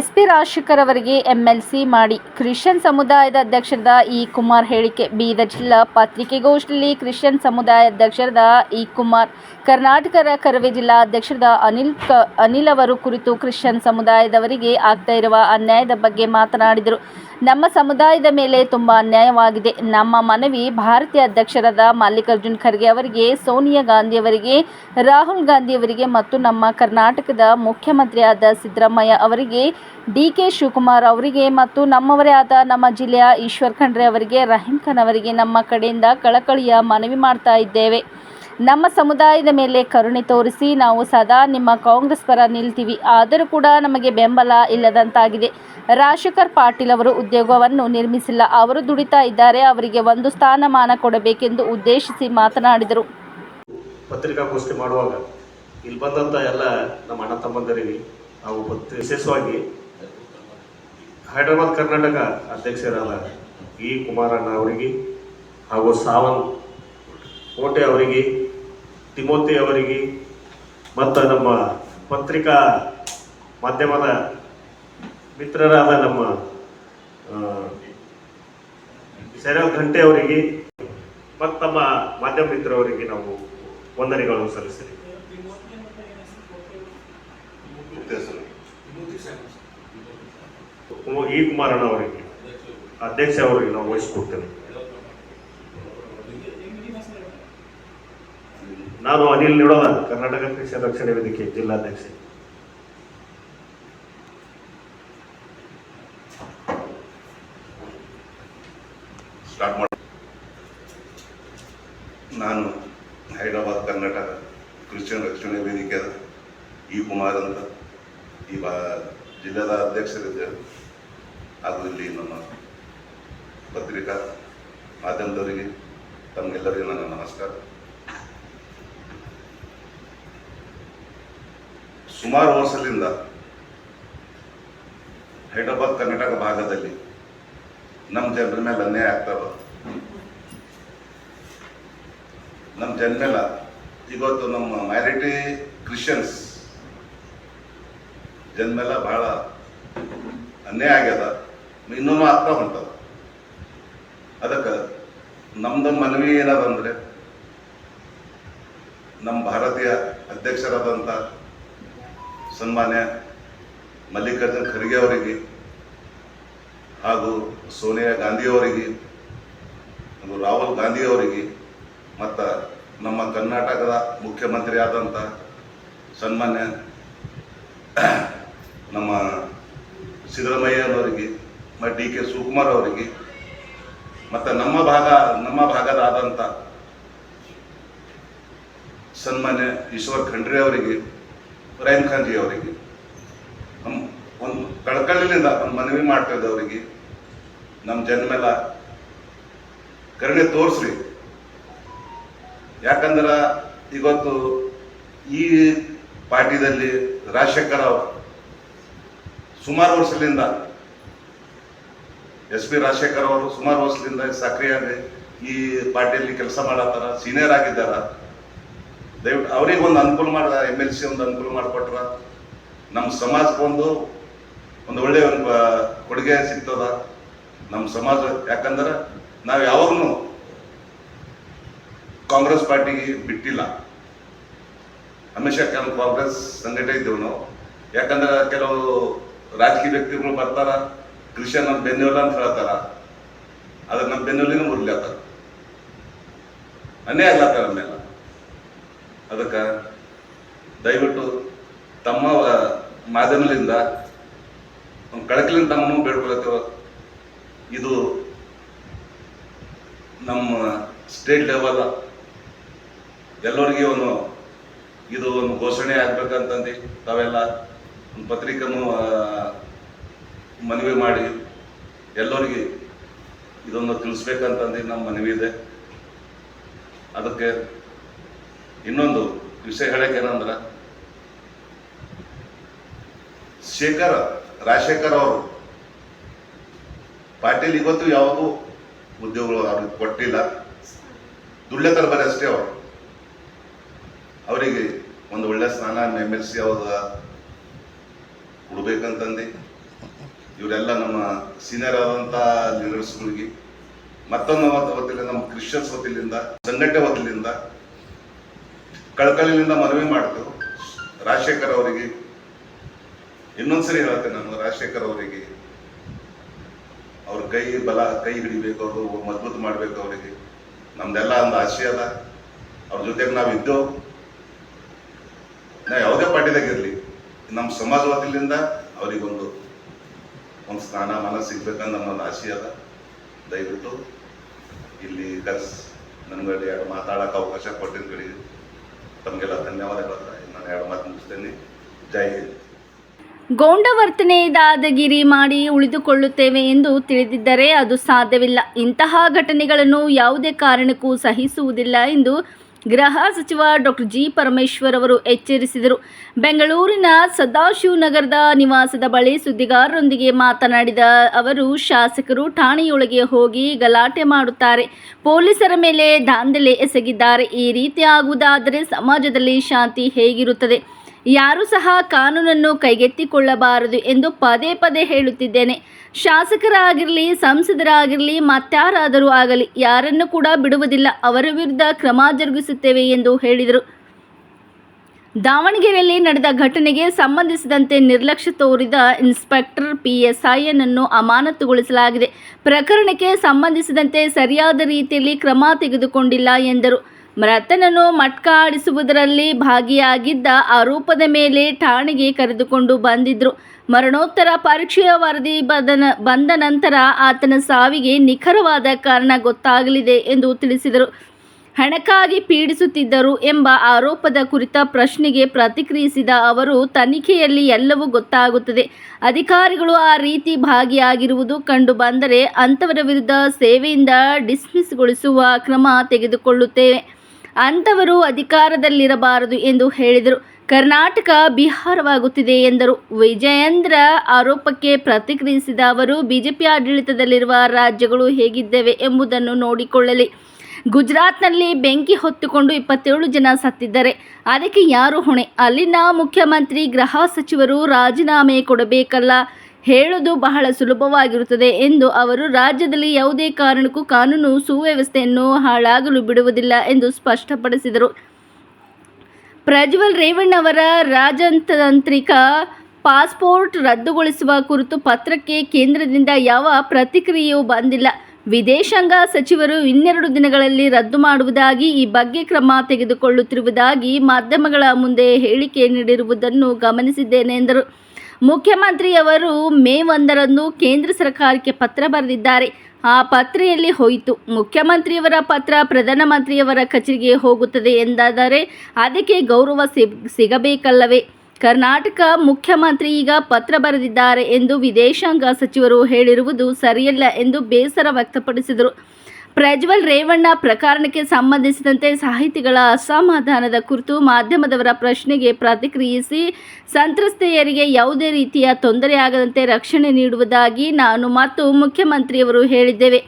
S P Rajashekhar ಅವರಿಗೆ MLC ಮಾಡಿ. Christian ಸಮುದಾಯದ ಅಧ್ಯಕ್ಷರದ ಈ ಕುಮಾರ್ ಹೇಳಿಕೆ ಬೀದರ್ ಜಿಲ್ಲಾ ಪತ್ರಿಕೆಗೋಷ್ಠಿಯಲ್ಲಿ ಕ್ರಿಶ್ಚಿಯನ್ ಸಮುದಾಯ ಅಧ್ಯಕ್ಷರದ ಇ ಕುಮಾರ್ ಕರ್ನಾಟಕ ಕರವೇ ಜಿಲ್ಲಾ ಅಧ್ಯಕ್ಷರಾದ ಅನಿಲ್ ಅನಿಲ್ ಅವರು ಕುರಿತು ಕ್ರಿಶ್ಚಿಯನ್ ಸಮುದಾಯದವರಿಗೆ ಆಗ್ತಾ ಇರುವ ಅನ್ಯಾಯದ ಬಗ್ಗೆ ಮಾತನಾಡಿದರು. ನಮ್ಮ ಸಮುದಾಯದ ಮೇಲೆ ತುಂಬ ಅನ್ಯಾಯವಾಗಿದೆ. ನಮ್ಮ ಮನವಿ ಭಾರತೀಯ ಅಧ್ಯಕ್ಷರಾದ ಮಲ್ಲಿಕಾರ್ಜುನ್ ಖರ್ಗೆ ಅವರಿಗೆ, ಸೋನಿಯಾ ಗಾಂಧಿ ಅವರಿಗೆ, ರಾಹುಲ್ ಗಾಂಧಿ ಅವರಿಗೆ ಮತ್ತು ನಮ್ಮ ಕರ್ನಾಟಕದ ಮುಖ್ಯಮಂತ್ರಿಯಾದ ಸಿದ್ದರಾಮಯ್ಯ ಅವರಿಗೆ ಡಿ ಕೆ ಶಿವಕುಮಾರ್ ಅವರಿಗೆ ಮತ್ತು ನಮ್ಮವರೇ ಆದ ನಮ್ಮ ಜಿಲ್ಲೆಯ ಈಶ್ವರ್ ಖಂಡ್ರೆ ಅವರಿಗೆ, ರಹೀಂ ಖಾನ್ ಅವರಿಗೆ ನಮ್ಮ ಕಡೆಯಿಂದ ಕಳಕಳಿಯ ಮನವಿ ಮಾಡ್ತಾ ಇದ್ದೇವೆ. ನಮ್ಮ ಸಮುದಾಯದ ಮೇಲೆ ಕರುಣೆ ತೋರಿಸಿ ನಾವು ಸದಾ ನಿಮ್ಮ ಕಾಂಗ್ರೆಸ್ ಪರ ನಿಲ್ತೀವಿ. ಆದರೂ ಕೂಡ ನಮಗೆ ಬೆಂಬಲ ಇಲ್ಲದಂತಾಗಿದೆ. ರಾಜಶೇಖರ್ ಪಾಟೀಲ್ ಅವರು ಉದ್ಯೋಗವನ್ನು ನಿರ್ಮಿಸಿಲ್ಲ. ಅವರು ದುಡಿತಾ ಇದ್ದಾರೆ. ಅವರಿಗೆ ಒಂದು ಸ್ಥಾನಮಾನ ಕೊಡಬೇಕೆಂದು ಉದ್ದೇಶಿಸಿ ಮಾತನಾಡಿದರು. ಪತ್ರಿಕಾಗೋಷ್ಠಿ ಮಾಡುವಾಗ ಇಲ್ಲಿ ಬಂದಂಥ ಎಲ್ಲ ನಮ್ಮ ಅಣ್ಣ ತಮ್ಮಂದರಿಗೆ ನಾವು ವಿಶೇಷವಾಗಿ ಹೈದರಾಬಾದ್ ಕರ್ನಾಟಕ ಅಧ್ಯಕ್ಷರಾದ ಇ ಕುಮಾರಣ್ಣ ಅವರಿಗೆ ಹಾಗೂ ಸಾವಂತ್ ಕೋಟೆ ಅವರಿಗೆ ತಿಮೋತಿ ಅವರಿಗೆ, ಮತ್ತು ನಮ್ಮ ಪತ್ರಿಕಾ ಮಾಧ್ಯಮದ ಮಿತ್ರರಾದ ನಮ್ಮ ಶರಲ್ ಘಂಟೆ ಅವರಿಗೆ, ಮತ್ತು ನಮ್ಮ ಮಾಧ್ಯಮ ಮಿತ್ರವರಿಗೆ ನಾವು ವಂದನೆಗಳನ್ನು ಸಲ್ಲಿಸಿದೆ ಇ ಕುಮಾರಣ್ಣ ಅವರಿಗೆ, ಅಧ್ಯಕ್ಷ ಅವರಿಗೆ ನಾವು ವಹಿಸ್ಕೊಡ್ತೇವೆ. ನಾನು ಅನಿಲ್ ನಿಡೋದ, ಕರ್ನಾಟಕ ಕೃಷಿ ರಕ್ಷಣೆ ವೇದಿಕೆ ಜಿಲ್ಲಾಧ್ಯಕ್ಷ ಸ್ಟಾರ್ಟ್ ಮಾಡಿ. ನಾನು ಹೈದರಾಬಾದ್, ಕರ್ನಾಟಕ ಕ್ರಿಶ್ಚಿಯನ್ ರಕ್ಷಣೆ ವೇದಿಕೆಯ ಇ ಕುಮಾರ್ ಅಂತ ಈ ಬಾ ಜಿಲ್ಲೆದ ಅಧ್ಯಕ್ಷರಿದ್ದೇವೆ ಹಾಗೂ ಇಲ್ಲಿ ನಮ್ಮ ಪತ್ರಿಕಾ ಮಾಧ್ಯಮದವರಿಗೆ ತಮಗೆಲ್ಲರಿಗೂ ನನ್ನ ನಮಸ್ಕಾರ. ಸುಮಾರು ವರ್ಷದಿಂದ ಹೈದರಾಬಾದ್ ಕರ್ನಾಟಕ ಭಾಗದಲ್ಲಿ ನಮ್ಮ ಜನರ ಮೇಲೆ ಅನ್ಯಾಯ ಆಗ್ತಾವ ನಮ್ಮ ಜನ ಮೇಲೆ ಇವತ್ತು ನಮ್ಮ ಮೈನಾರಿಟಿ ಕ್ರಿಶ್ಚಿಯನ್ಸ್ ಜನ ಮೇಲೆ ಬಹಳ ಅನ್ಯಾಯ ಆಗ್ಯದ. ಇನ್ನೂ ಆಗ್ತಾ ಹೊಂಟದ ಅದಕ್ಕೆ ನಮ್ದು ಮನವಿ ಏನದಂದ್ರೆ ನಮ್ಮ ಭಾರತೀಯ ಅಧ್ಯಕ್ಷರಾದಂಥ ಸನ್ಮಾನ್ಯ ಮಲ್ಲಿಕಾರ್ಜುನ್ ಖರ್ಗೆ ಅವರಿಗೆ ಹಾಗೂ ಸೋನಿಯಾ ಗಾಂಧಿ ಅವರಿಗೆ ಹಾಗೂ ರಾಹುಲ್ ಗಾಂಧಿಯವರಿಗೆ ಮತ್ತು ನಮ್ಮ ಕರ್ನಾಟಕದ ಮುಖ್ಯಮಂತ್ರಿ ಆದಂಥ ಸನ್ಮಾನ್ಯ ನಮ್ಮ ಸಿದ್ದರಾಮಯ್ಯನವರಿಗೆ ಮತ್ತು ಡಿ ಕೆ ಶಿವಕುಮಾರ್ ಅವರಿಗೆ ಮತ್ತು ನಮ್ಮ ಭಾಗ, ನಮ್ಮ ಭಾಗದಾದಂಥ ಸನ್ಮಾನ್ಯ ಈಶ್ವರ್ ಖಂಡ್ರೆ ಅವರಿಗೆ ರಹೀಂ ಖಾನ್ಜಿ ಅವರಿಗೆ. ನಮ್ಮ ಒಂದು ಕಳಕಳಿನಿಂದ ಒಂದು ಮನವಿ ಮಾಡ್ತಾ ಇದ್ದ ಅವರಿಗೆ. ನಮ್ಮ ಜನ್ಮೆಲ್ಲ ಮೇಲೆ ಕರುಣೆ ತೋರಿಸ್ರಿ. ಯಾಕಂದ್ರೆ ಇವತ್ತು ಈ ಪಾರ್ಟಿದಲ್ಲಿ ರಾಜಶೇಖರ್ ಅವರು ಸುಮಾರು ವರ್ಷದಿಂದ, ಎಸ್ ಪಿ ರಾಜಶೇಖರ್ ಅವರು ಸುಮಾರು ವರ್ಷದಿಂದ ಸಕ್ರಿಯ ಈ ಪಾರ್ಟಿಯಲ್ಲಿ ಕೆಲಸ ಮಾಡತ್ತಾರ, ಸೀನಿಯರ್ ಆಗಿದ್ದಾರ. ದಯವಿಟ್ಟು ಅವ್ರಿಗೆ ಒಂದು ಅನುಕೂಲ ಮಾಡಿದ ಎಂ ಎಲ್ ಸಿ ಒಂದು ಅನುಕೂಲ ಮಾಡಿಕೊಟ್ರ ನಮ್ಮ ಸಮಾಜಕ್ಕೊಂದು ಒಂದು ಒಳ್ಳೆಯ ಒಂದು ಕೊಡುಗೆ ಸಿಗ್ತದ. ನಮ್ಮ ಸಮಾಜ, ಯಾಕಂದ್ರೆ ನಾವು ಯಾವಾಗೂ ಕಾಂಗ್ರೆಸ್ ಪಾರ್ಟಿಗೆ ಬಿಟ್ಟಿಲ್ಲ. ಹಮೇಶ ಕೆಲವು ಕಾಂಗ್ರೆಸ್ ಸಂಘಟನೆ ಇದ್ದೇವೆ ನಾವು. ಯಾಕಂದ್ರೆ ಕೆಲವು ರಾಜಕೀಯ ವ್ಯಕ್ತಿಗಳು ಬರ್ತಾರ ಕೃಷಿ ನಮ್ಮ ಬೆನ್ನೆಲ್ಲ ಅಂತ ಹೇಳ್ತಾರ. ಅದ್ರ ನಮ್ಮ ಬೆನ್ನೆಲ್ಲಿನೂ ಮುರ್ಲಾತಾರ ಅನ್ಯಾಯ ಆಗ್ಲಾತಾರ ಮೇಲೆ. ಅದಕ್ಕೆ ದಯವಿಟ್ಟು ತಮ್ಮ ಮಾಧ್ಯಮದಿಂದ ಒಂದು ಕಳಕಲಿಂದ ತಮ್ಮನ್ನು ಬೇಡ್ಕೊಳತ್ತೇವ ಇದು ನಮ್ಮ ಸ್ಟೇಟ್ ಲೆವೆಲ್ ಎಲ್ಲರಿಗೆ ಒಂದು ಇದು ಒಂದು ಘೋಷಣೆ ಆಗ್ಬೇಕಂತಂದು ತಾವೆಲ್ಲ ಒಂದು ಪತ್ರಿಕೆನೂ ಮನವಿ ಮಾಡಿ ಎಲ್ಲರಿಗೆ ಇದೊಂದು ತಿಳಿಸ್ಬೇಕಂತಂದು ನಮ್ಮ ಮನವಿ ಇದೆ. ಅದಕ್ಕೆ ಇನ್ನೊಂದು ವಿಷಯ ಹೇಳಕ್ಕೆ ಏನಂದ್ರೆ, ಶೇಖರ್, ರಾಜಶೇಖರ್ ಅವರು ಪಾಟೀಲ್ ಇವತ್ತು ಯಾವುದು ಉದ್ಯೋಗಗಳು ಅವ್ರಿಗೆ ಕೊಟ್ಟಿಲ್ಲ. ದುಳ್ಳೆತರ ಬರೀ ಅಷ್ಟೇ ಅವರು. ಅವರಿಗೆ ಒಂದು ಒಳ್ಳೆ ಸ್ನಾನ ಎಂ ಎಲ್ ಸಿ ಅವಾಗ ಕೊಡ್ಬೇಕಂತಂದು. ಇವರೆಲ್ಲ ನಮ್ಮ ಸೀನಿಯರ್ ಆದಂಥ ಲೀಡರ್ಸ್ಗಳಿಗೆ ಮತ್ತೊಂದು ವತ- ವತಿಯಿಂದ ನಮ್ಮ ಕ್ರಿಶ್ಚಿಯನ್ಸ್ ವತಿಯಿಂದ ಸಂಘಟನೆ ವತಿಯಿಂದ ಕಳಕಳಿಯಿಂದ ಮನವಿ ಮಾಡ್ತೇವೆ ರಾಜಶೇಖರ್ ಅವರಿಗೆ. ಇನ್ನೊಂದ್ಸರಿ ಹೇಳ್ತೇನೆ ನಾನು, ರಾಜಶೇಖರ್ ಅವರಿಗೆ. ಅವ್ರ ಕೈ ಬಲ, ಕೈ ಹಿಡಿಬೇಕು, ಅವರು ಮಜಬೂತ್ ಮಾಡ್ಬೇಕು ಅವರಿಗೆ. ನಮ್ದೆಲ್ಲ ಒಂದು ಆಶಯ ಅದ ಅವ್ರ ಜೊತೆಗೆ ನಾವು ಇದ್ದು ನಾ ಯಾವುದೇ ಪಾರ್ಟಿದಾಗ ಇರಲಿ. ನಮ್ಮ ಸಮಾಜ ವತಿಯಿಂದ ಅವರಿಗೊಂದು, ಒಂದು ಸ್ನಾನ ಮನ ಸಿಗ್ಬೇಕಂತ ನಮ್ಮೊಂದು ಆಸೆ ಅದ ದಯವಿಟ್ಟು ಇಲ್ಲಿ ಕರ್ಸ್ ನನಗೆ ಎರಡು ಮಾತಾಡೋಕೆ ಅವಕಾಶ ಕೊಟ್ಟಿದ್ದ ತಮಗೆಲ್ಲ ಧನ್ಯವಾದಗಳು ನಾನು ಎರಡು ಮಾತು ಮುಗಿಸ್ತೇನೆ. ಜೈ ಹಿಂದ್. ದಾದಾಗಿರಿ ಮಾಡಿ ಉಳಿದುಕೊಳ್ಳುತ್ತೇವೆ ಎಂದು ತಿಳಿದಿದ್ದರೆ ಅದು ಸಾಧ್ಯವಿಲ್ಲ. ಇಂತಹ ಘಟನೆಗಳನ್ನು ಯಾವುದೇ ಕಾರಣಕ್ಕೂ ಸಹಿಸುವುದಿಲ್ಲ ಎಂದು ಗೃಹ ಸಚಿವ ಡಾಕ್ಟರ್ ಜಿ ಪರಮೇಶ್ವರ್ ಅವರು ಎಚ್ಚರಿಸಿದರು. ಬೆಂಗಳೂರಿನ ಸದಾಶಿವನಗರದ ನಿವಾಸದ ಬಳಿ ಸುದ್ದಿಗಾರರೊಂದಿಗೆ ಮಾತನಾಡಿದ ಅವರು, ಶಾಸಕರು ಠಾಣೆಯೊಳಗೆ ಹೋಗಿ ಗಲಾಟೆ ಮಾಡುತ್ತಾರೆ. ಪೊಲೀಸರ ಮೇಲೆ ದಾಂಧಲೆ ಎಸಗಿದ್ದಾರೆ. ಈ ರೀತಿ ಆಗುವುದಾದರೆ ಸಮಾಜದಲ್ಲಿ ಶಾಂತಿ ಹೇಗಿರುತ್ತದೆ? ಯಾರೂ ಸಹ ಕಾನೂನನ್ನು ಕೈಗೆತ್ತಿಕೊಳ್ಳಬಾರದು ಎಂದು ಪದೇ ಪದೇ ಹೇಳುತ್ತಿದ್ದೇನೆ. ಶಾಸಕರಾಗಿರಲಿ, ಸಂಸದರಾಗಿರಲಿ, ಮತ್ತಾರಾದರೂ ಆಗಲಿ, ಯಾರನ್ನು ಕೂಡ ಬಿಡುವುದಿಲ್ಲ. ಅವರ ವಿರುದ್ಧ ಕ್ರಮ ಜರುಗಿಸುತ್ತೇವೆ ಎಂದು ಹೇಳಿದರು. ದಾವಣಗೆರೆಯಲ್ಲಿ ನಡೆದ ಘಟನೆಗೆ ಸಂಬಂಧಿಸಿದಂತೆ ನಿರ್ಲಕ್ಷ್ಯ ತೋರಿದ ಇನ್ಸ್ಪೆಕ್ಟರ್ ಪಿಎಸ್ಐನನ್ನು ಅಮಾನತುಗೊಳಿಸಲಾಗಿದೆ. ಪ್ರಕರಣಕ್ಕೆ ಸಂಬಂಧಿಸಿದಂತೆ ಸರಿಯಾದ ರೀತಿಯಲ್ಲಿ ಕ್ರಮ ತೆಗೆದುಕೊಂಡಿಲ್ಲ ಎಂದರು. ಮೃತನನ್ನು ಮಟ್ಕಾಡಿಸುವುದರಲ್ಲಿ ಭಾಗಿಯಾಗಿದ್ದ ಆರೋಪದ ಮೇಲೆ ಠಾಣೆಗೆ ಕರೆದುಕೊಂಡು ಬಂದಿದ್ರು. ಮರಣೋತ್ತರ ಪರೀಕ್ಷೆಯ ವರದಿ ಬಂದ ಬಂದ ನಂತರ ಆತನ ಸಾವಿಗೆ ನಿಖರವಾದ ಕಾರಣ ಗೊತ್ತಾಗಲಿದೆ ಎಂದು ತಿಳಿಸಿದರು. ಹಣಕ್ಕಾಗಿ ಪೀಡಿಸುತ್ತಿದ್ದರು ಎಂಬ ಆರೋಪದ ಕುರಿತ ಪ್ರಶ್ನೆಗೆ ಪ್ರತಿಕ್ರಿಯಿಸಿದ ಅವರು, ತನಿಖೆಯಲ್ಲಿ ಎಲ್ಲವೂ ಗೊತ್ತಾಗುತ್ತದೆ. ಅಧಿಕಾರಿಗಳು ಆ ರೀತಿ ಭಾಗಿಯಾಗಿರುವುದು ಕಂಡು ಬಂದರೆ ಅಂಥವರ ವಿರುದ್ಧ ಸೇವೆಯಿಂದ ಡಿಸ್ಮಿಸ್ಗೊಳಿಸುವ ಕ್ರಮ ತೆಗೆದುಕೊಳ್ಳುತ್ತೇವೆ. ಅಂಥವರು ಅಧಿಕಾರದಲ್ಲಿರಬಾರದು ಎಂದು ಹೇಳಿದರು. ಕರ್ನಾಟಕ ಬಿಹಾರವಾಗುತ್ತಿದೆ ಎಂದರು. ವಿಜಯೇಂದ್ರ ಆರೋಪಕ್ಕೆ ಪ್ರತಿಕ್ರಿಯಿಸಿದ ಅವರು, ಬಿಜೆಪಿ ಆಡಳಿತದಲ್ಲಿರುವ ರಾಜ್ಯಗಳು ಹೇಗಿದ್ದೇವೆ ಎಂಬುದನ್ನು ನೋಡಿಕೊಳ್ಳಲಿ. ಗುಜರಾತ್ನಲ್ಲಿ ಬೆಂಕಿ ಹೊತ್ತುಕೊಂಡು ಇಪ್ಪತ್ತೇಳು ಜನ ಸತ್ತಿದ್ದಾರೆ. ಅದಕ್ಕೆ ಯಾರು ಹೊಣೆ? ಅಲ್ಲಿನ ಮುಖ್ಯಮಂತ್ರಿ, ಗೃಹ ಸಚಿವರು ರಾಜೀನಾಮೆ ಕೊಡಬೇಕಲ್ಲ. ಹೇಳೋದು ಬಹಳ ಸುಲಭವಾಗಿರುತ್ತದೆ ಎಂದು ಅವರು ರಾಜ್ಯದಲ್ಲಿ ಯಾವುದೇ ಕಾರಣಕ್ಕೂ ಕಾನೂನು ಸುವ್ಯವಸ್ಥೆಯನ್ನು ಹಾಳಾಗಲು ಬಿಡುವುದಿಲ್ಲ ಎಂದು ಸ್ಪಷ್ಟಪಡಿಸಿದರು. ಪ್ರಜ್ವಲ್ ರೇವಣ್ಣ ಅವರ ರಾಜತಾಂತ್ರಿಕ ಪಾಸ್ಪೋರ್ಟ್ ರದ್ದುಗೊಳಿಸುವ ಕುರಿತು ಪತ್ರಕ್ಕೆ ಕೇಂದ್ರದಿಂದ ಯಾವ ಪ್ರತಿಕ್ರಿಯೆಯೂ ಬಂದಿಲ್ಲ. ವಿದೇಶಾಂಗ ಸಚಿವರು ಇನ್ನೆರಡು ದಿನಗಳಲ್ಲಿ ರದ್ದು ಮಾಡುವುದಾಗಿ, ಈ ಬಗ್ಗೆ ಕ್ರಮ ತೆಗೆದುಕೊಳ್ಳುತ್ತಿರುವುದಾಗಿ ಮಾಧ್ಯಮಗಳ ಮುಂದೆ ಹೇಳಿಕೆ ನೀಡಿರುವುದನ್ನು ಗಮನಿಸಿದ್ದೇನೆ ಎಂದರು. ಮುಖ್ಯಮಂತ್ರಿಯವರು ಮೇ ಒಂದರಂದು ಕೇಂದ್ರ ಸರ್ಕಾರಕ್ಕೆ ಪತ್ರ ಬರೆದಿದ್ದಾರೆ. ಆ ಪತ್ರೆಯಲ್ಲಿ ಹೋಯಿತು, ಮುಖ್ಯಮಂತ್ರಿಯವರ ಪತ್ರ ಪ್ರಧಾನಮಂತ್ರಿಯವರ ಕಚೇರಿಗೆ ಹೋಗುತ್ತದೆ ಎಂದಾದರೆ ಅದಕ್ಕೆ ಗೌರವ ಸಿಗ್ ಸಿಗಬೇಕಲ್ಲವೇ? ಕರ್ನಾಟಕ ಮುಖ್ಯಮಂತ್ರಿ ಈಗ ಪತ್ರ ಬರೆದಿದ್ದಾರೆ ಎಂದು ವಿದೇಶಾಂಗ ಸಚಿವರು ಹೇಳಿರುವುದು ಸರಿಯಲ್ಲ ಎಂದು ಬೇಸರ ವ್ಯಕ್ತಪಡಿಸಿದರು. ಪ್ರಜ್ವಲ್ ರೇವಣ್ಣ ಪ್ರಕರಣಕ್ಕೆ ಸಂಬಂಧಿಸಿದಂತೆ ಸಾಹಿತಿಗಳ ಅಸಮಾಧಾನದ ಕುರಿತು ಮಾಧ್ಯಮದವರ ಪ್ರಶ್ನೆಗೆ ಪ್ರತಿಕ್ರಿಯಿಸಿ, ಸಂತ್ರಸ್ತೆಯರಿಗೆ ಯಾವುದೇ ರೀತಿಯ ತೊಂದರೆಯಾಗದಂತೆ ರಕ್ಷಣೆ ನೀಡುವುದಾಗಿ ನಾನು ಮತ್ತು ಮುಖ್ಯಮಂತ್ರಿಯವರು ಹೇಳಿದ್ದೇವೆ.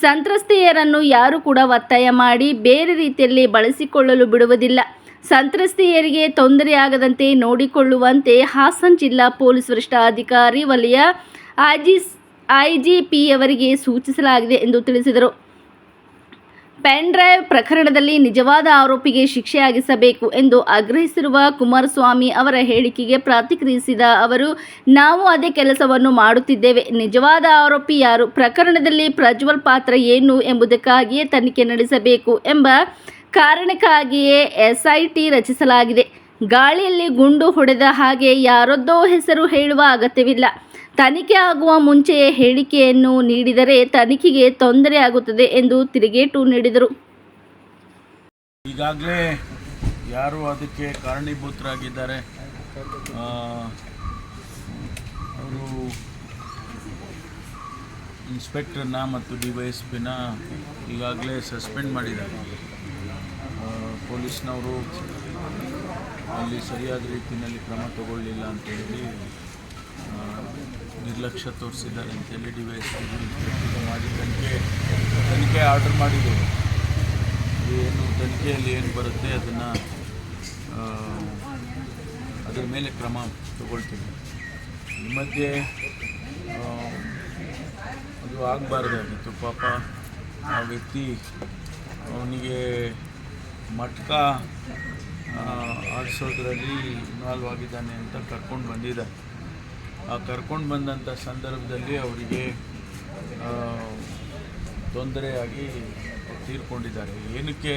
ಸಂತ್ರಸ್ತೆಯರನ್ನು ಯಾರು ಕೂಡ ಒತ್ತಾಯ ಮಾಡಿ ಬೇರೆ ರೀತಿಯಲ್ಲಿ ಬಳಸಿಕೊಳ್ಳಲು ಬಿಡುವುದಿಲ್ಲ. ಸಂತ್ರಸ್ತೆಯರಿಗೆ ತೊಂದರೆಯಾಗದಂತೆ ನೋಡಿಕೊಳ್ಳುವಂತೆ ಹಾಸನ್ ಜಿಲ್ಲಾ ಪೊಲೀಸ್ ವರಿಷ್ಠಾಧಿಕಾರಿ ವಲಯ ಐಜಿ ಐಜಿಪಿಯವರಿಗೆ ಸೂಚಿಸಲಾಗಿದೆ ಎಂದು ತಿಳಿಸಿದರು. ಪೆನ್ ಡ್ರೈವ್ ಪ್ರಕರಣದಲ್ಲಿ ನಿಜವಾದ ಆರೋಪಿಗೆ ಶಿಕ್ಷೆಯಾಗಿಸಬೇಕು ಎಂದು ಆಗ್ರಹಿಸಿರುವ ಕುಮಾರಸ್ವಾಮಿ ಅವರ ಹೇಳಿಕೆಗೆ ಪ್ರತಿಕ್ರಿಯಿಸಿದ ಅವರು, ನಾವು ಅದೇ ಕೆಲಸವನ್ನು ಮಾಡುತ್ತಿದ್ದೇವೆ. ನಿಜವಾದ ಆರೋಪಿ ಯಾರು? ಪ್ರಕರಣದಲ್ಲಿ ಪ್ರಜ್ವಲ್ ಪಾತ್ರ ಏನು ಎಂಬುದಕ್ಕಾಗಿಯೇ ತನಿಖೆ ನಡೆಸಬೇಕು ಎಂಬ ಕಾರಣಕ್ಕಾಗಿಯೇ ಎಸ್ಐಟಿ ರಚಿಸಲಾಗಿದೆ. ಗಾಳಿಯಲ್ಲಿ ಗುಂಡು ಹೊಡೆದ ಹಾಗೆ ಯಾರದ್ದೋ ಹೆಸರು ಹೇಳುವ ಅಗತ್ಯವಿಲ್ಲ. ತನಿಖೆ ಆಗುವ ಮುಂಚೆಯೇ ಹೇಳಿಕೆಯನ್ನು ನೀಡಿದರೆ ತನಿಖೆಗೆ ತೊಂದರೆ ಆಗುತ್ತದೆ ಎಂದು ತಿರುಗೇಟು ನೀಡಿದರು. ಈಗಾಗಲೇ ಯಾರು ಅದಕ್ಕೆ ಕಾರಣೀಭೂತರಾಗಿದ್ದಾರೆ? ಅವರು ಇನ್ಸ್ಪೆಕ್ಟರ್ನ ಮತ್ತು ಡಿ ವೈ ಎಸ್ ಈಗಾಗಲೇ ಸಸ್ಪೆಂಡ್ ಮಾಡಿದ್ದಾರೆ. ಪೊಲೀಸ್ನವರು ಅಲ್ಲಿ ಸರಿಯಾದ ರೀತಿಯಲ್ಲಿ ಕ್ರಮ ತಗೊಳ್ಳಿಲ್ಲ ಅಂತೇಳಿ ನಿರ್ಲಕ್ಷ್ಯ ತೋರಿಸಿದ್ದಾರೆ ಅಂತೇಳಿ ಡಿ ವೈ ಎಸ್ ಮಾಡಿ ತನಿಖೆ ತನಿಖೆ ಆರ್ಡರ್ ಮಾಡಿದ್ದೇವೆ ಏನು ತನಿಖೆಯಲ್ಲಿ ಏನು ಬರುತ್ತೆ ಅದನ್ನು ಅದರ ಮೇಲೆ ಕ್ರಮ ತಗೊಳ್ತೀವಿ. ಈ ಮಧ್ಯೆ ಅದು ಆಗಬಾರ್ದಾಗಿತ್ತು ಪಾಪ ಆ ವ್ಯಕ್ತಿ ಅವನಿಗೆ ಮಟ್ಕ ಆಡಿಸೋದ್ರಲ್ಲಿ ಇನ್ವಾಲ್ವ್ ಆಗಿದ್ದಾನೆ ಅಂತ ಕರ್ಕೊಂಡು ಬಂದಿದ್ದಾರೆ. ಕರ್ಕೊಂಡು ಬಂದಂಥ ಸಂದರ್ಭದಲ್ಲಿ ಅವರಿಗೆ ತೊಂದರೆಯಾಗಿ ತೀರ್ಕೊಂಡಿದ್ದಾರೆ. ಏನಕ್ಕೆ?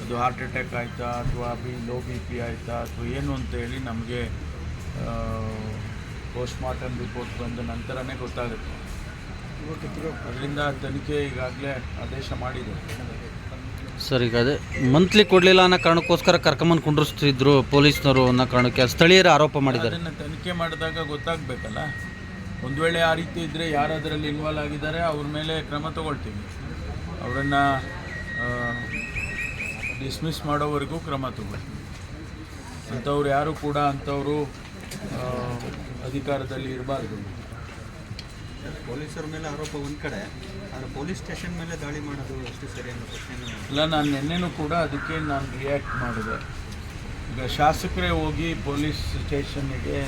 ಅದು ಹಾರ್ಟ್ ಅಟ್ಯಾಕ್ ಆಯಿತಾ ಅಥವಾ ಬಿ ಲೋ ಬಿ ಪಿ ಆಯಿತಾ ಅಥವಾ ಏನು ಅಂತ ಹೇಳಿ ನಮಗೆ ಪೋಸ್ಟ್ಮಾರ್ಟಮ್ ರಿಪೋರ್ಟ್ ಬಂದ ನಂತರನೇ ಗೊತ್ತಾಗುತ್ತೆ. ಅದರಿಂದ ತನಿಖೆ ಈಗಾಗಲೇ ಆದೇಶ ಮಾಡಿದೆ. ಸರ್ ಈಗ ಅದೇ ಮಂತ್ಲಿ ಕೊಡಲಿಲ್ಲ ಅನ್ನೋ ಕಾರಣಕ್ಕೋಸ್ಕರ ಕರ್ಕೊಂಬಂದು ಕುಂಡ್ರಿಸ್ತಿದ್ರು ಪೊಲೀಸ್ನವರು ಅನ್ನೋ ಕಾರಣಕ್ಕೆ ಸ್ಥಳೀಯರು ಆರೋಪ ಮಾಡಿದ್ದಾರೆ. ಅದನ್ನು ತನಿಖೆ ಮಾಡಿದಾಗ ಗೊತ್ತಾಗಬೇಕಲ್ಲ? ಒಂದು ವೇಳೆ ಆ ರೀತಿ ಇದ್ದರೆ ಯಾರು ಅದರಲ್ಲಿ ಇನ್ವಾಲ್ವ್ ಆಗಿದ್ದಾರೆ ಅವ್ರ ಮೇಲೆ ಕ್ರಮ ತಗೊಳ್ತೀವಿ. ಅವರನ್ನು ಡಿಸ್ಮಿಸ್ ಮಾಡೋವರೆಗೂ ಕ್ರಮ ತಗೊಳ್ತೀವಿ. ಅಂಥವ್ರು ಯಾರು ಕೂಡ ಅಂಥವರು ಅಧಿಕಾರದಲ್ಲಿ ಇರಬಾರ್ದು. ಪೊಲೀಸರ ಮೇಲೆ ಆರೋಪ ಒಂದು ಕಡೆ ಪೊಲೀಸ್ ಸ್ಟೇಷನ್ ಮೇಲೆ ದಾಳಿ ಮಾಡೋದು ಎಷ್ಟು ಸರಿ ಅನ್ನೋ ಇಲ್ಲ. ನಾನು ನಿನ್ನೆನೂ ಕೂಡ ಅದಕ್ಕೆ ನಾನು ರಿಯಾಕ್ಟ್ ಮಾಡಿದೆ. ಈಗ ಶಾಸಕರೇ ಹೋಗಿ ಪೊಲೀಸ್ ಸ್ಟೇಷನ್ನಿಗೆ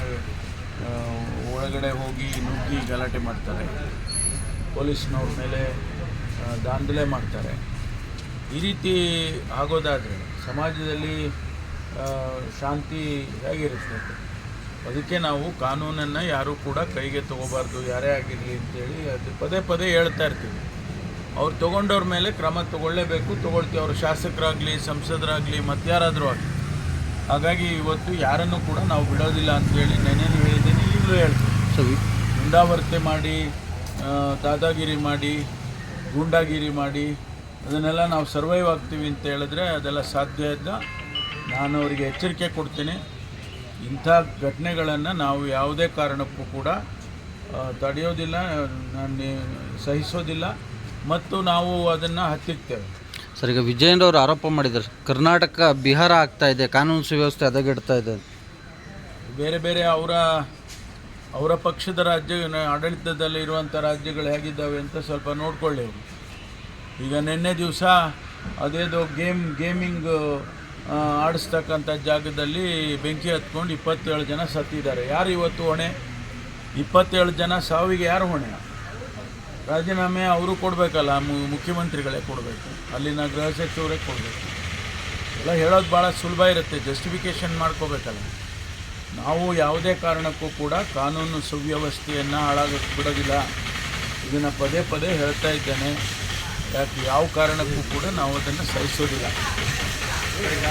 ಒಳಗಡೆ ಹೋಗಿ ನುಗ್ಗಿ ಗಲಾಟೆ ಮಾಡ್ತಾರೆ. ಪೊಲೀಸ್ನವ್ರ ಮೇಲೆ ದಾಂಧಲೆ ಮಾಡ್ತಾರೆ. ಈ ರೀತಿ ಆಗೋದಾದರೆ ಸಮಾಜದಲ್ಲಿ ಶಾಂತಿ ಹೇಗಿರುತ್ತೆ? ಅದಕ್ಕೆ ನಾವು ಕಾನೂನನ್ನು ಯಾರೂ ಕೂಡ ಕೈಗೆ ತಗೋಬಾರ್ದು ಯಾರೇ ಆಗಿರಲಿ ಅಂತೇಳಿ ಅದು ಪದೇ ಪದೇ ಹೇಳ್ತಾ ಇರ್ತೀವಿ. ಅವ್ರು ತೊಗೊಂಡವ್ರ ಮೇಲೆ ಕ್ರಮ ತಗೊಳ್ಳೇಬೇಕು ತೊಗೊಳ್ತೀವಿ ಅವರು ಶಾಸಕರಾಗಲಿ ಸಂಸದರಾಗಲಿ ಮತ್ತಾರಾದರೂ ಆಗಲಿ. ಹಾಗಾಗಿ ಇವತ್ತು ಯಾರನ್ನು ಕೂಡ ನಾವು ಬಿಡೋದಿಲ್ಲ ಅಂತೇಳಿ ನೆನೇನು ಹೇಳಿದ್ದೀನಿ ಈಗಲೂ ಹೇಳ್ತೀನಿ. ಸರಿ. ಗುಂಡಾವರ್ತೆ ಮಾಡಿ ದಾದಾಗಿರಿ ಮಾಡಿ ಗೂಂಡಾಗಿರಿ ಮಾಡಿ ಅದನ್ನೆಲ್ಲ ನಾವು ಸರ್ವೈವ್ ಆಗ್ತೀವಿ ಅಂತ ಹೇಳಿದ್ರೆ ಅದೆಲ್ಲ ಸಾಧ್ಯ ಇಲ್ಲ. ನಾನು ಅವರಿಗೆ ಎಚ್ಚರಿಕೆ ಕೊಡ್ತೀನಿ. ಇಂಥ ಘಟನೆಗಳನ್ನು ನಾವು ಯಾವುದೇ ಕಾರಣಕ್ಕೂ ಕೂಡ ತಡೆಯೋದಿಲ್ಲ ನಾನು ಸಹಿಸೋದಿಲ್ಲ ಮತ್ತು ನಾವು ಅದನ್ನು ಹತ್ತಿಕ್ತೇವೆ ಸರ್ ಈಗ ವಿಜಯೇಂದ್ರ ಅವರು ಆರೋಪ ಮಾಡಿದ್ದಾರೆ. ಕರ್ನಾಟಕ ಬಿಹಾರ ಆಗ್ತಾ ಇದೆ ಕಾನೂನು ಸುವ್ಯವಸ್ಥೆ ಹದಗೆಡ್ತಾ ಇದೆ. ಬೇರೆ ಬೇರೆ ಅವರ ಅವರ ಪಕ್ಷದ ರಾಜ್ಯ ಆಡಳಿತದಲ್ಲಿ ಇರುವಂಥ ರಾಜ್ಯಗಳು ಹೇಗಿದ್ದಾವೆ ಅಂತ ಸ್ವಲ್ಪ ನೋಡಿಕೊಳ್ಳಿ ಈಗ ನಿನ್ನೆ ದಿವಸ ಅದೇದೋ ಗೇಮ್ ಗೇಮಿಂಗ್ ಆಡಿಸ್ತಕ್ಕಂಥ ಜಾಗದಲ್ಲಿ ಬೆಂಕಿ ಹತ್ಕೊಂಡು ಇಪ್ಪತ್ತೇಳು ಜನ ಸತ್ತಿದ್ದಾರೆ. ಯಾರು ಇವತ್ತು ಹೊಣೆ? ಇಪ್ಪತ್ತೇಳು ಜನ ಸಾವಿಗೆ ಯಾರು ಹೊಣೆ? ರಾಜೀನಾಮೆ ಅವರು ಕೊಡಬೇಕಲ್ಲ ಮುಖ್ಯಮಂತ್ರಿಗಳೇ ಕೊಡಬೇಕು. ಅಲ್ಲಿನ ಗೃಹ ಸಚಿವರೇ ಕೊಡಬೇಕು. ಎಲ್ಲ ಹೇಳೋದು ಭಾಳ ಸುಲಭ ಇರುತ್ತೆ, ಜಸ್ಟಿಫಿಕೇಷನ್ ಮಾಡ್ಕೋಬೇಕಲ್ಲ. ನಾವು ಯಾವುದೇ ಕಾರಣಕ್ಕೂ ಕೂಡ ಕಾನೂನು ಸುವ್ಯವಸ್ಥೆಯನ್ನು ಹಾಳಾಗಕ್ಕೆ ಬಿಡೋದಿಲ್ಲ ಇದನ್ನು ಪದೇ ಪದೇ ಹೇಳ್ತಾ ಇದ್ದೇನೆ. ಯಾಕೆ, ಯಾವ ಕಾರಣಕ್ಕೂ ಕೂಡ ನಾವು ಅದನ್ನು ಸಹಿಸೋದಿಲ್ಲ. ಈಗ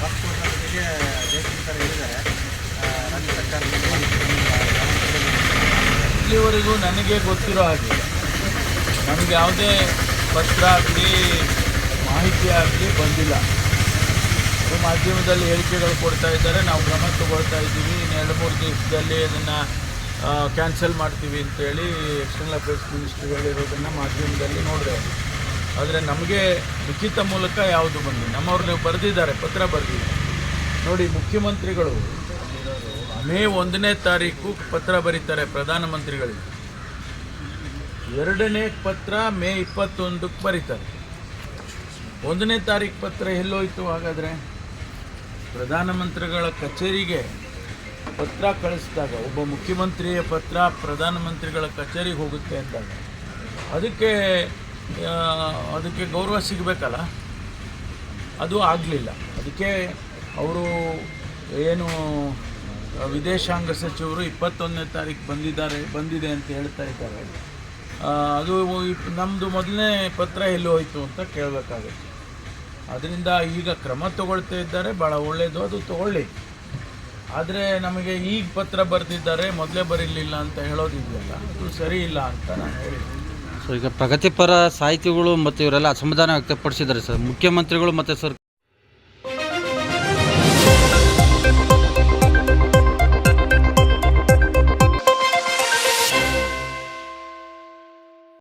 ಪಾಸ್ಪೋರ್ಟ್ನ ಜೊತೆಗೆ ಜಯಶಂಕರ್ ಹೇಳಿದ್ದಾರೆ. ರಾಜ್ಯ ಇಲ್ಲಿವರೆಗೂ ನನಗೆ ಗೊತ್ತಿರೋ ಹಾಗೆ, ನಮಗೆ ಯಾವುದೇ ಪತ್ರ ಆಗಲಿ, ಮಾಹಿತಿ ಆಗಲಿ ಬಂದಿಲ್ಲ. ಮಾಧ್ಯಮದಲ್ಲಿ ಹೇಳಿಕೆಗಳು ಕೊಡ್ತಾ ಇದ್ದಾರೆ, ನಾವು ಕ್ರಮ ತಗೊಳ್ತಾ ಇದ್ದೀವಿ. ಇನ್ನು ಎರಡು ಮೂರು ದಿವಸದಲ್ಲಿ ಅದನ್ನು ಕ್ಯಾನ್ಸಲ್ ಮಾಡ್ತೀವಿ ಅಂತೇಳಿ ಎಕ್ಸ್ಟರ್ನಲ್ ಅಫೇರ್ಸ್ ಮಿನಿಸ್ಟ್ರಿ ಹೇಳಿರೋದನ್ನು ಮಾಧ್ಯಮದಲ್ಲಿ ನೋಡಿದೆ. ಆದರೆ ನಮಗೆ ಲಿಖಿತ ಮೂಲಕ ಯಾವುದು ಬಂದಿಲ್ಲ. ನಮ್ಮವ್ರು ಬರೆದಿದ್ದಾರೆ, ಪತ್ರ ಬರೆದಿದ್ದಾರೆ. ನೋಡಿ, ಮುಖ್ಯಮಂತ್ರಿಗಳು ಮೇ ಒಂದನೇ ತಾರೀಕು ಪತ್ರ ಬರೀತಾರೆ ಪ್ರಧಾನಮಂತ್ರಿಗಳಿಗೆ. ಎರಡನೇ ಪತ್ರ ಮೇ ಇಪ್ಪತ್ತೊಂದಕ್ಕೆ ಬರೀತಾರೆ. ಒಂದನೇ ತಾರೀಕು ಪತ್ರ ಎಲ್ಲೋಯ್ತು ಹಾಗಾದರೆ? ಪ್ರಧಾನಮಂತ್ರಿಗಳ ಕಚೇರಿಗೆ ಪತ್ರ ಕಳಿಸಿದಾಗ, ಒಬ್ಬ ಮುಖ್ಯಮಂತ್ರಿಯ ಪತ್ರ ಪ್ರಧಾನಮಂತ್ರಿಗಳ ಕಚೇರಿಗೆ ಹೋಗುತ್ತೆ ಅಂದಾಗ, ಅದಕ್ಕೆ ಅದಕ್ಕೆ ಗೌರವ ಸಿಗಬೇಕಲ್ಲ? ಅದು ಆಗಲಿಲ್ಲ. ಅದಕ್ಕೆ ಅವರು ಏನು ವಿದೇಶಾಂಗ ಸಚಿವರು ಇಪ್ಪತ್ತೊಂದನೇ ತಾರೀಕು ಬಂದಿದ್ದಾರೆ, ಬಂದಿದೆ ಅಂತ ಹೇಳ್ತಾ ಇದ್ದಾರೆ. ಅದು ನಮ್ಮದು ಮೊದಲನೇ ಪತ್ರ ಎಲ್ಲಿ ಹೋಯಿತು ಅಂತ ಕೇಳಬೇಕಾಗುತ್ತೆ. ಅದರಿಂದ ಈಗ ಕ್ರಮ ತಗೊಳ್ತಾ ಇದ್ದಾರೆ ಭಾಳ ಒಳ್ಳೆಯದು ಅದು ತಗೊಳ್ಳಿ. ಆದರೆ ನಮಗೆ ಈಗ ಪತ್ರ ಬರೆದಿದ್ದಾರೆ, ಮೊದಲೇ ಬರೀಲಿಲ್ಲ ಅಂತ ಹೇಳೋದಿದೆಯಲ್ಲ, ಅದು ಸರಿ ಇಲ್ಲ ಅಂತ ನಾನು ಹೇಳಿದ್ದೀನಿ ಸೊ ಈಗ ಪ್ರಗತಿಪರ ಸಾಹಿತಿಗಳು ಮತ್ತು ಇವರೆಲ್ಲ ಅಸಮಾಧಾನ ವ್ಯಕ್ತಪಡಿಸಿದ್ದಾರೆ ಸರ್. ಮುಖ್ಯಮಂತ್ರಿಗಳು ಮತ್ತು ಸರ್